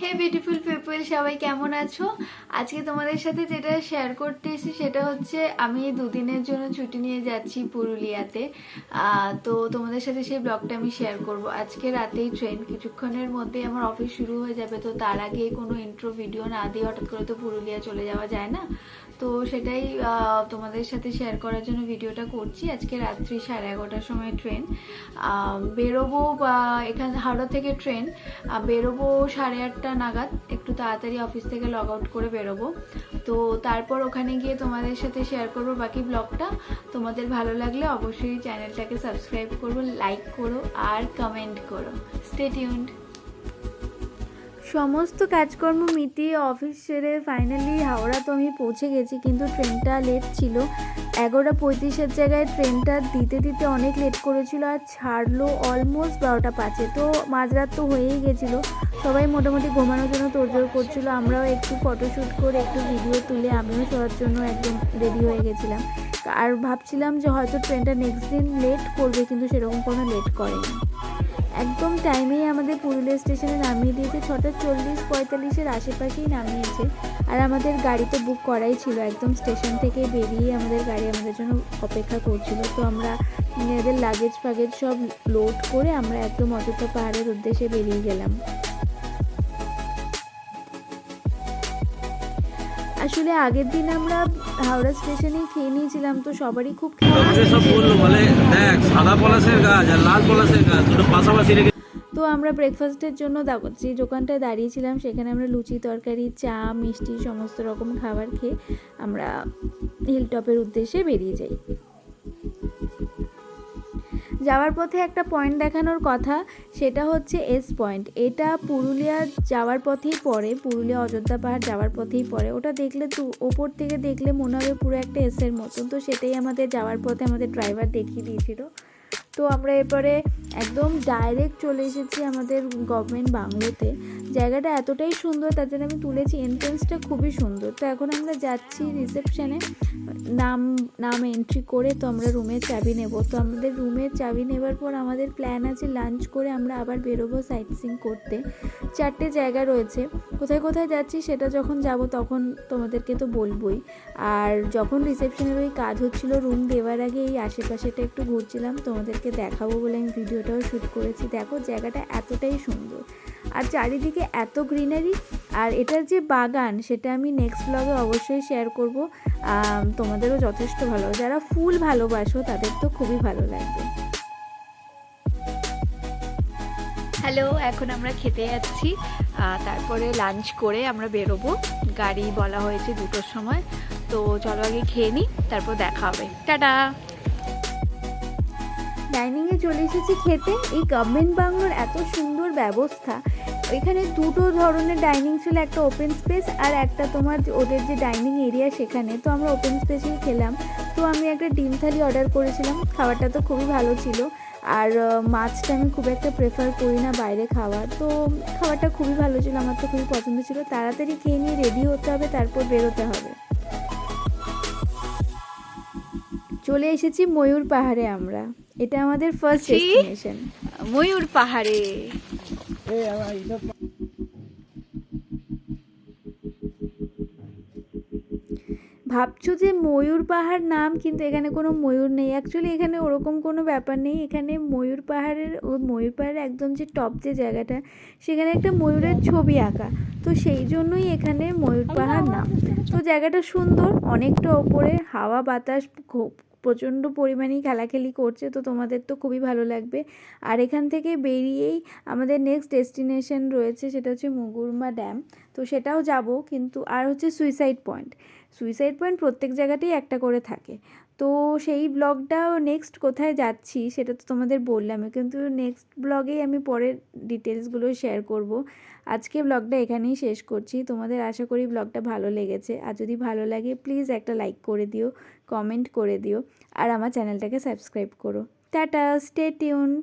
হে beautiful people সবাই কেমন আছো? আজকে তোমাদের সাথে যেটা শেয়ার করতে এসেছি সেটা হচ্ছে আমি দুদিনের জন্য ছুটি নিয়ে যাচ্ছি পুরুলিয়াতে। তো তোমাদের সাথে সেই ব্লগটা আমি শেয়ার করব। আজকে রাতেই ট্রেন কিছুক্ষণের মধ্যে আমার অফিস শুরু হয়ে যাবে, তো তার আগে কোনো ইন্ট্রো ভিডিও না দিয়ে হঠাৎ করে তো পুরুলিয়া চলে যাওয়া যায় না? তো সেটাই তোমাদের সাথে শেয়ার করার জন্য ভিডিওটা করছি। আজকে রাত্রি সাড়ে এগারোটার সময় ট্রেন বেরোবো বা এখান হাওড়া থেকে ট্রেন বেরোবো সাড়ে আটটা নাগাদ একটু তাড়াতাড়ি অফিস থেকে লগ আউট করে বেরোবো। তো তারপর ওখানে গিয়ে তোমাদের সাথে শেয়ার করব বাকি ব্লগটা। তোমাদের ভালো লাগলে অবশ্যই চ্যানেলটাকে সাবস্ক্রাইব করো লাইক করো আর কমেন্ট করো। স্টে টিউনড সমস্ত কাজকর্ম মিটিয়ে অফিস সেরে ফাইনালি হাওড়া তো আমি পৌঁছে গেছি, কিন্তু ট্রেনটা লেট ছিল। এগারোটা পঁয়ত্রিশের জায়গায় ট্রেনটা দিতে দিতে অনেক লেট করেছিল আর ছাড়লো অলমোস্ট বারোটা পাঁচে। তো মাঝরাত তো হয়েই গেছিল। সবাই মোটামুটি ঘুমানোর জন্য তোড়জোড় করছিল। আমরাও একটু ফটোশ্যুট করে একটু ভিডিও তুলে আমিও সবার জন্য একদম রেডি হয়ে গেছিলাম। আর ভাবছিলাম যে হয়তো ট্রেনটা নেক্সট দিন লেট করবে, কিন্তু সেরকম কোনো লেট করেনি। একদম টাইমেই আমাদের পুরুলিয়া স্টেশনে নামিয়ে দিয়েছে। ছটা চল্লিশ পঁয়তাল্লিশের আশেপাশেই নামিয়েছে। আর আমাদের গাড়ি তো বুক করাই ছিল। একদম স্টেশন থেকে বেরিয়ে আমাদের গাড়ি আমাদের জন্য অপেক্ষা করছিল। তো আমরা নিজেদের লাগেজ ফাগেজ সব লোড করে আমরা একদম অযোধ্যা পাহাড়ের উদ্দেশ্যে বেরিয়ে গেলাম। আসলে আগের দিন আমরা হাওড়া স্টেশনে খেয়ে নিয়েছিলাম তো সবারই খুব খেয়ে সব বলল বলে দেখ সাদা পলাশের গাছ আর লাল পলাশের গাছ দুটো পাশাপাশি রেখে তো আমরা ব্রেকফাস্টের জন্য যে দোকানটায় দাঁড়িয়েছিলাম সেখানে আমরা লুচি তরকারি চা মিষ্টি সমস্ত রকম খাবার খেয়ে আমরা হিলটপের উদ্দেশ্যে বেরিয়ে যাই। যাওয়ার পথে একটা পয়েন্ট দেখানোর কথা, সেটা হচ্ছে এস পয়েন্ট এটা পুরুলিয়া যাওয়ার পথেই পড়ে, পুরুলিয়া অযোধ্যা পাহাড় যাওয়ার পথেই পড়ে। ওটা দেখলে তো, ওপর থেকে দেখলে মনে হবে পুরো একটা এসের মতন। তো সেটাই আমাদের যাওয়ার পথে আমাদের ড্রাইভার দেখিয়ে দিয়েছিল। তো আমরা এরপরে একদম ডাইরেক্ট চলে এসেছি আমাদের গভর্নমেন্ট বাংলোতে। জায়গাটা এতটাই সুন্দর, তার জন্য আমি তুলেছি এন্ট্রেন্সটা খুবই সুন্দর। তো এখন আমরা যাচ্ছি রিসেপশানে নাম নাম এন্ট্রি করে তো আমরা রুমের চাবি নেব। তো আমাদের রুমের চাবি নেবার পর আমাদের প্ল্যান আছে লাঞ্চ করে আমরা আবার বেরোবো সাইট সিং করতে। চারটে জায়গা রয়েছে। কোথায় কোথায় যাচ্ছি সেটা যখন যাব তখন তোমাদেরকে তো বলবোই। আর যখন রিসেপশনের ওই কাজ হচ্ছিল রুম দেওয়ার আগে এই আশেপাশেটা একটু ঘুরছিলাম তোমাদেরকে দেখাবো বলে আমি ভিডিওটাও শ্যুট করেছি। দেখো জায়গাটা এতটাই সুন্দর। আর চারিদিকে এত গ্রিনারি আর এটার যে বাগান, সেটা আমি নেক্সট ব্লগে অবশ্যই শেয়ার করব। তোমাদেরও যথেষ্ট ভালো। যারা ফুল ভালোবাসো, তাদের তো খুবই ভালো লাগবে। হ্যালো এখন আমরা খেতে যাচ্ছি। তারপরে লাঞ্চ করে আমরা বেরোবো। গাড়ি বলা হয়েছে দুটোর সময়। তো চলো আগে খেয়ে নিই, তারপর দেখা হবে। টাটা! ডাইনিংয়ে চলে এসেছি খেতে। এই গভর্নমেন্ট বাংলোর এত সুন্দর ব্যবস্থা। এখানে দুটো ধরনের ডাইনিং ছিল, একটা ওপেন স্পেস আর একটা তোমার ওদের যে ডাইনিং এরিয়া সেখানে। তো আমরা ওপেন স্পেসেই খেলাম। তো আমি একটা ডিম থালি অর্ডার করেছিলাম। খাবারটা তো খুবই ভালো ছিল। আর মাছটা আমি খুব একটা প্রেফার করি না বাইরে খাওয়া তো খাবারটা খুবই ভালো ছিল, আমার তো খুবই পছন্দ ছিল। তাড়াতাড়ি খেয়ে নিয়ে রেডি হতে হবে, তারপর বেরোতে হবে। চলে এসেছি ময়ূর পাহাড়ে আমরা। এটা আমাদের ফার্স্ট ডেস্টিনেশন ময়ূর পাহাড়ে। ভাবছ যে ময়ূর পাহাড় নাম কিন্তু এখানে কোনো ময়ূর নেই। অ্যাকচুয়ালি এখানে ওরকম কোনো ব্যাপার নেই। এখানে ময়ূর পাহাড়ের ও ময়ূর পাহাড়ের একদম যে টপ যে জায়গাটা সেখানে একটা ময়ূরের ছবি আঁকা। তো সেই জন্যই এখানে ময়ূর পাহাড় নাম। তো জায়গাটা সুন্দর অনেকটা ওপরে হাওয়া বাতাস খুব প্রচণ্ড পরিমাণেই খেলাখেলি করছে, তো তোমাদের তো খুবই ভালো লাগবে। আর এখান থেকে বেরিয়েই আমাদের নেক্সট ডেস্টিনেশন রয়েছে, সেটা হচ্ছে মুগুরমা ড্যাম তো সেটাও যাব, কিন্তু আর হচ্ছে সুইসাইড পয়েন্ট সুইসাইড পয়েন্ট প্রত্যেক জায়গাতেই একটা করে থাকে। তো সেই ব্লগটা নেক্সট কোথায় যাচ্ছি সেটা তো তোমাদের বললাম কিন্তু নেক্সট ব্লগেই আমি পরের ডিটেলসগুলো শেয়ার করব। আজকে ব্লগটা এখানেই শেষ করছি। তোমাদের আশা করি ব্লগটা ভালো লেগেছে। আর যদি ভালো লাগে প্লিজ একটা লাইক করে দিও কমেন্ট করে দিও, আর আমার চ্যানেলটাকে সাবস্ক্রাইব করো। Tata stay tuned